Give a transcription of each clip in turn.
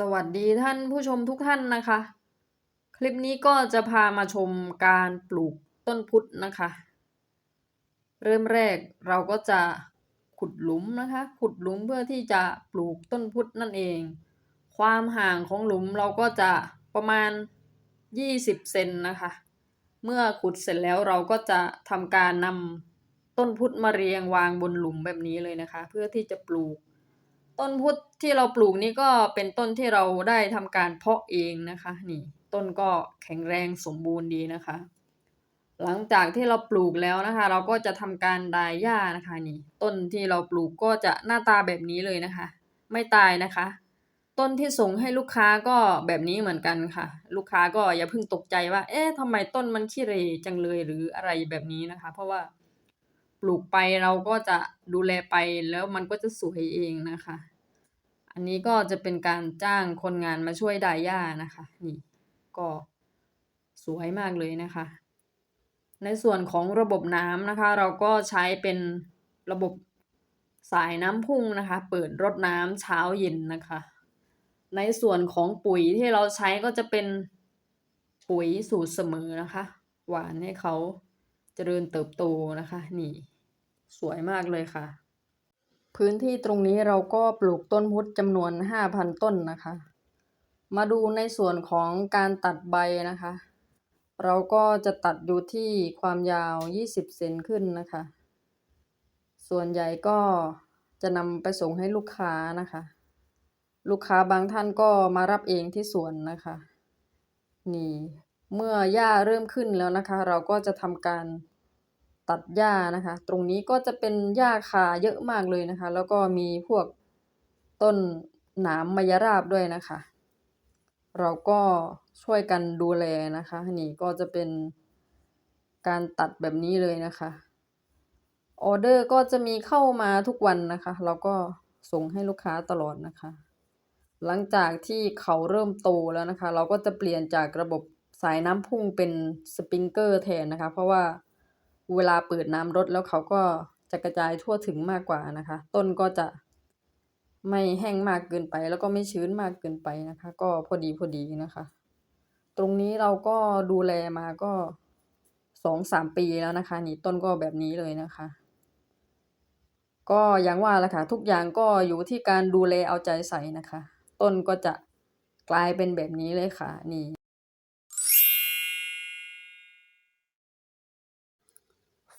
สวัสดีท่านผู้ชมทุกท่านนะคะ คลิปนี้ก็จะพามาชมการปลูกต้นพุทธนะคะ เริ่มแรกเราก็จะขุดหลุมนะคะ ขุดหลุมเพื่อที่จะปลูกต้นพุทธนั่นเอง ความห่างของหลุมเราก็จะประมาณ 20 เซนนะคะ เมื่อขุดเสร็จแล้วเราก็จะทำการนำต้นพุทธมาเรียงวางบนหลุมแบบนี้เลยนะคะ เพื่อที่จะปลูก ต้นพุทธที่เราปลูกนี่ก็เป็นต้นที่เราได้ทำการเพาะเองนะคะ นี่ต้นก็แข็งแรงสมบูรณ์ดีนะคะ หลังจากที่เราปลูกแล้วนะคะ เราก็จะทำการดายหญ้านะคะนี่ ต้นที่เราปลูกก็จะหน้าตาแบบนี้เลยนะคะ ไม่ตายนะคะ ต้นที่ส่งให้ลูกค้าก็แบบนี้เหมือนกันค่ะ ลูกค้าก็อย่าเพิ่งตกใจว่า เอ๊ะทำไมต้นมันขี้เหรจังเลยหรืออะไรแบบนี้นะคะ เพราะว่าปลูกไปเราก็จะดูแลไปแล้วมันก็จะสวยเองนะคะ อันนี้ก็จะเป็นการจ้างคนงานมาช่วยดายหญ้านะคะ นี่ก็สวยมากเลยนะคะ ในส่วนของระบบน้ำนะคะ เราก็ใช้เป็นระบบสายน้ำพุ่งนะคะ เปิดรดน้ำเช้าเย็นนะคะ ในส่วนของปุ๋ยที่เราใช้ก็จะเป็นปุ๋ยสูตรเสมอนะคะ หวานให้เขาเจริญเติบโตนะคะ นี่ สวยมากเลยค่ะ พื้นที่ตรงนี้เราก็ปลูกต้นพุทธจำนวน 5,000 ต้นนะคะ มาดูในส่วนของการตัดใบนะคะ เราก็จะตัดอยู่ที่ความยาว 20 เซนขึ้นนะคะ ส่วนใหญ่ก็จะนำไปส่งให้ลูกค้านะคะ ลูกค้าบางท่านก็มารับเองที่สวนนะคะ นี่ เมื่อหญ้าเริ่มขึ้นแล้วนะคะ เราก็จะทำการ ตัดหญ้านะคะ ตรงนี้ก็จะเป็นหญ้าคาเยอะมากเลยนะคะ แล้วก็มีพวกต้นหนามมายราบด้วยนะคะ เราก็ช่วยกันดูแลนะคะนี่ก็จะเป็นการตัดแบบนี้เลยนะคะออเดอร์ก็จะมีเข้ามาทุกวันนะคะ เราก็ส่งให้ลูกค้าตลอดนะคะ หลังจากที่เขาเริ่มโตแล้วนะคะ เราก็จะเปลี่ยนจากระบบสายน้ำพุ่งเป็นสปริงเกอร์แทนนะคะ เพราะว่า เวลาเปิดน้ำรดแล้วเขาก็จะกระจายทั่วถึงมากกว่านะคะ ต้นก็จะไม่แห้งมากเกินไป แล้วก็ไม่ชื้นมากเกินไปนะคะ ก็พอดีพอดีนะคะ ตรงนี้เราก็ดูแลมาก็สองสามปีแล้วนะคะ นี่ต้นก็แบบนี้เลยนะคะ ก็อย่างว่าละค่ะ ทุกอย่างก็อยู่ที่การดูแลเอาใจใส่นะคะ ต้นก็จะกลายเป็นแบบนี้เลยค่ะ นี่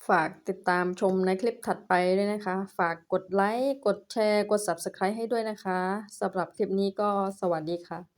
ฝากติดตามชมในคลิปถัดไปด้วยนะคะ ฝากกดไลค์ กดแชร์ กด Subscribe ให้ด้วยนะคะสำหรับคลิปนี้ก็สวัสดีค่ะ